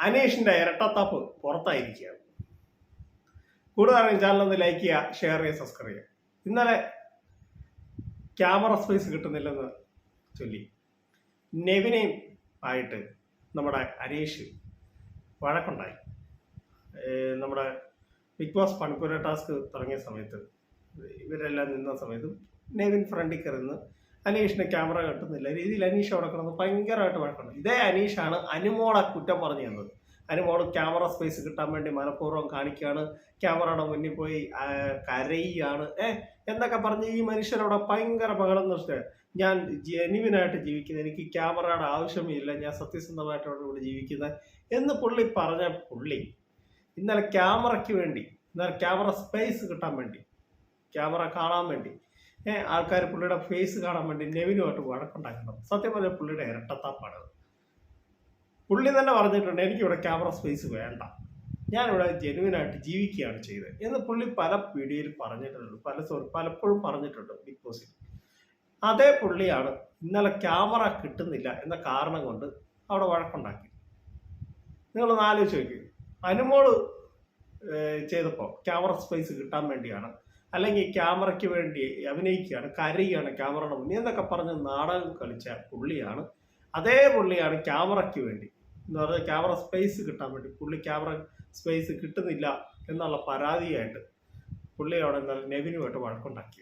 അനീഷിന്റെ ഇരട്ടത്താപ്പ് പുറത്തായിരിക്കുകയാണ്. കൂടുതൽ ചാനൽ ഒന്ന് ലൈക്ക് ചെയ്യുക ഷെയർ ചെയ്യുക സബ്സ്ക്രൈബ് ചെയ്യുക. ഇന്നലെ ക്യാമറ സ്പേസ് കിട്ടുന്നില്ലെന്ന് ചൊല്ലി. നെവിനെയും ആയിട്ട് നമ്മുടെ അനീഷ് വഴക്കുണ്ടായി. നമ്മുടെ ബിഗ് ബോസ് പണിപ്പുര ടാസ്ക് തുടങ്ങിയ സമയത്ത് ഇവരെല്ലാം നിന്ന സമയത്തും നെവിൻ ഫ്രണ്ടിൽ കയറുന്ന അനീഷിന് ക്യാമറ കിട്ടുന്നില്ല. രീതിയിൽ അനീഷ് അവിടെ ഭയങ്കരമായിട്ട് വഴക്കുണ്ട്. ഇതേ അനീഷാണ് അനുമോളെ കുറ്റം പറഞ്ഞു തന്നത്. അനുമോൾ ക്യാമറ സ്പേസ് കിട്ടാൻ വേണ്ടി മനഃപൂർവം കാണിക്കുകയാണ് ക്യാമറയുടെ മുന്നിൽ പോയി കരയുകയാണ് ഏ എന്നൊക്കെ പറഞ്ഞ് ഈ മനുഷ്യരവിടെ ഭയങ്കര ബഹളം നിർത്തുക ഞാൻ ജെനുവിനായിട്ട് ജീവിക്കുന്നത് എനിക്ക് ക്യാമറയുടെ ആവശ്യമില്ല. ഞാൻ സത്യസന്ധമായിട്ടാണ് ഇവിടെ ജീവിക്കുന്നത് എന്ന് പുള്ളി പറഞ്ഞ പുള്ളി ഇന്നലെ ക്യാമറയ്ക്ക് വേണ്ടി ഇന്നലെ ക്യാമറ സ്പേസ് കിട്ടാൻ വേണ്ടി ക്യാമറ കാണാൻ വേണ്ടി ആൾക്കാർ പുള്ളിയുടെ ഫേസ് കാണാൻ വേണ്ടി നെവിനുമായിട്ട് വഴക്കുണ്ടാക്കണം സത്യം പറഞ്ഞാൽ പുള്ളിയുടെ ഇരട്ടത്താപ്പാണ്. പുള്ളി തന്നെ പറഞ്ഞിട്ടുണ്ട് എനിക്കിവിടെ ക്യാമറ സ്പേസ് വേണ്ട. ഞാനിവിടെ ജെനുവിനായിട്ട് ജീവിക്കുകയാണ് ചെയ്തത്. എന്ന് പുള്ളി പല വീഡിയോയിൽ പറഞ്ഞിട്ടുണ്ട് പല സോറി പലപ്പോഴും പറഞ്ഞിട്ടുണ്ട് ബിഗ് ബോസിൽ അതേ പുള്ളിയാണ് ഇന്നലെ ക്യാമറ കിട്ടുന്നില്ല എന്ന കാരണം കൊണ്ട് അവിടെ വഴക്കുണ്ടാക്കി. നിങ്ങൾ ആലോചിച്ച് നോക്കി. അനുമോൾ ചെയ്തപ്പോൾ ക്യാമറ സ്പേസ് കിട്ടാൻ വേണ്ടിയാണ് അല്ലെങ്കിൽ ക്യാമറയ്ക്ക് വേണ്ടി അഭിനയിക്കുകയാണ് കരയുകയാണ് ക്യാമറയുടെ മുന്നിൽ. എന്നൊക്കെ പറഞ്ഞ് നാടകം കളിച്ച പുള്ളിയാണ്. അതേ പുള്ളിയാണ് ക്യാമറയ്ക്ക് വേണ്ടി. എന്ന് പറഞ്ഞാൽ ക്യാമറ സ്പേസ് കിട്ടാൻ വേണ്ടി. പുള്ളി ക്യാമറ സ്പേസ് കിട്ടുന്നില്ല എന്നുള്ള പരാതിയായിട്ട് പുള്ളി അവിടെ നല്ല നെവിനുമായിട്ട് വഴക്കുണ്ടാക്കി.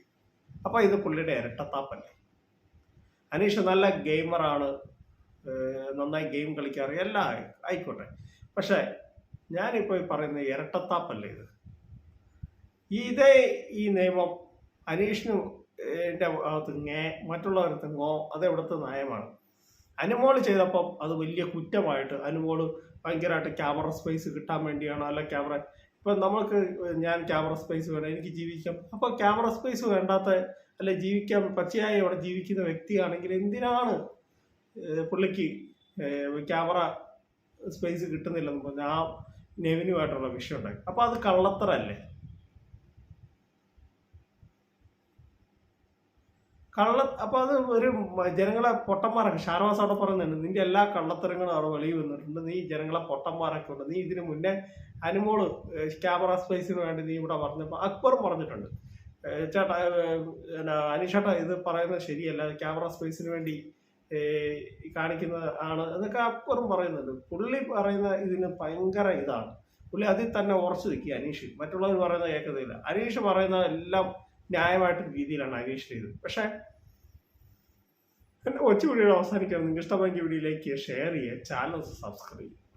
അപ്പോൾ ഇത് പുള്ളിയുടെ ഇരട്ടത്താപ്പല്ലേ? അനീഷ് നല്ല ഗെയിമറാണ് നന്നായി ഗെയിം കളിക്കാറ്. എല്ലാം ആയി- ആയിക്കോട്ടെ. പക്ഷേ ഞാനിപ്പോൾ പറയുന്ന ഇരട്ടത്താപ്പല്ലേ ഇത്? ഇതേ ഈ നിയമം അനീഷിന് എന്റെ അകത്ത് ngേ മറ്റുള്ളവരത്ത് ngോ അത് ഇവിടുത്തെ നയമാണ്? അനുമോൾ ചെയ്തപ്പം അത് വലിയ കുറ്റമായിട്ട് അനുമോൾ ഭയങ്കരമായിട്ട് ക്യാമറ സ്പേസ് കിട്ടാൻ വേണ്ടിയാണ് അല്ല ക്യാമറ ഇപ്പം നമ്മൾക്ക് ഞാൻ ക്യാമറ സ്പേസ് വേണം എനിക്ക് ജീവിക്കാം. അപ്പോൾ ക്യാമറ സ്പേസ് വേണ്ടാത്ത അല്ലെ ജീവിക്കാൻ പച്ചയായി അവിടെ ജീവിക്കുന്ന വ്യക്തിയാണെങ്കിൽ എന്തിനാണ് പുള്ളിക്ക് ക്യാമറ സ്പേസ് കിട്ടുന്നില്ലെന്ന് പറഞ്ഞാൽ ആ നെവിനുമായിട്ടുള്ള വിഷയം ഉണ്ടായി. അപ്പോൾ അത് കള്ളത്തരല്ലേ? കള്ള അപ്പോൾ അത് ഒരു ജനങ്ങളെ പൊട്ടന്മാരൊക്കെ ഷാനവാസ് അവിടെ പറയുന്നുണ്ട് നിന്റെ എല്ലാ കള്ളത്തരങ്ങളും അവിടെ വെളിയിൽ വന്നിട്ടുണ്ട്. നീ ജനങ്ങളെ പൊട്ടന്മാരൊക്കെ ഉണ്ട്. നീ ഇതിനു മുന്നേ അനുമോൾ ക്യാമറ സ്പേസിന് വേണ്ടി നീ ഇവിടെ പറഞ്ഞപ്പോൾ അക്ബറും പറഞ്ഞിട്ടുണ്ട്. ചേട്ടാ അനീഷേട്ടാ ഇത് പറയുന്നത് ശരിയല്ല. ക്യാമറ സ്പേസിന് വേണ്ടി കാണിക്കുന്നത് ആണ് എന്നൊക്കെ അക്ബറും പറയുന്നുണ്ട്. പുള്ളി പറയുന്ന ഇതിന് ഭയങ്കര ഇതാണ്. പുള്ളി അതിൽ തന്നെ ഉറച്ചു നിൽക്കുക അനീഷ്. മറ്റുള്ളവർ പറയുന്നത് കേൾക്കുന്നില്ല. അനീഷ് പറയുന്ന എല്ലാം ന്യായമായിട്ടുള്ള രീതിയിലാണ് അനീഷ് ചെയ്തത്. പക്ഷേ എന്റെ കൊച്ചു വീഡിയോ അവസാനിക്കാൻ നിങ്ങൾക്ക് ഇഷ്ടമെങ്കിൽ വീഡിയോയിലേക്ക് ഷെയർ ചെയ്യുക ചാനൽ സബ്സ്ക്രൈബ് ചെയ്യുക.